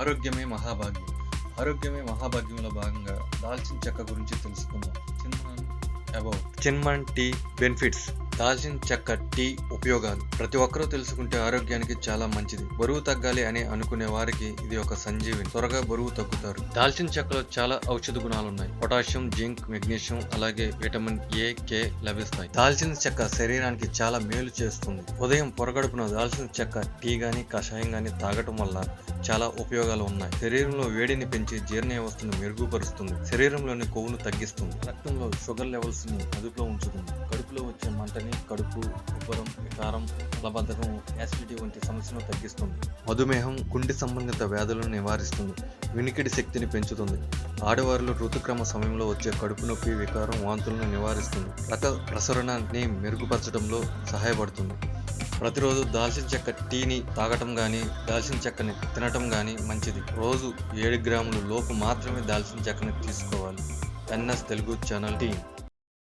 ఆరోగ్యమే మహాభాగ్యం. ఆరోగ్యమే మహాభాగ్యంలో భాగంగా దాల్చిన చెక్క గురించి తెలుసుకుందాం. Cinnamon about cinnamon tea benefits. దాల్చిన చెక్క టీ ఉపయోగాలు. ప్రతి ఒక్కరూ తెలుసుకుంటే ఆరోగ్యానికి చాలా మంచిది. బరువు తగ్గాలి అని అనుకునే వారికి ఇది ఒక సంజీవిని. త్వరగా బరువు తగ్గుతారు. దాల్చిన చెక్కలో చాలా ఔషధ గుణాలు ఉన్నాయి పొటాషియం జింక్ మెగ్నీషియం అలాగే విటమిన్ ఏ కే లభిస్తాయి. దాల్చిన చెక్క శరీరానికి చాలా మేలు చేస్తుంది. ఉదయం పొరగడుపున దాల్చిన చెక్క టీ గాని కషాయం గాని తాగటం వల్ల చాలా ఉపయోగాలు ఉన్నాయి. శరీరంలో వేడిని పెంచి జీర్ణ వ్యవస్థను మెరుగుపరుస్తుంది. శరీరంలోని కొవ్వును తగ్గిస్తుంది. రక్తంలో షుగర్ లెవెల్స్ని అదుపులో ఉంచుతుంది. కడుపులో వచ్చే మంటని కడుపు ఉబ్బరం వికారం మలబద్ధకం యాసిడిటీ వంటి సమస్యలను తగ్గిస్తుంది. మధుమేహం గుండె సంబంధిత వ్యాధులను నివారిస్తుంది. వినికిడి శక్తిని పెంచుతుంది. ఆడవారిలో ఋతుక్రమ సమయంలో వచ్చే కడుపు నొప్పి వికారం వాంతులను నివారిస్తుంది. రక్త ప్రసరణని మెరుగుపరచడంలో సహాయపడుతుంది. ప్రతిరోజు దాల్చిన చెక్క టీని తాగటం కానీ దాల్చిన చెక్కని తినటం కానీ మంచిది. రోజు ఏడు గ్రాముల లోపు మాత్రమే దాల్చిన చెక్కని తీసుకోవాలి. NS Telugu channel tea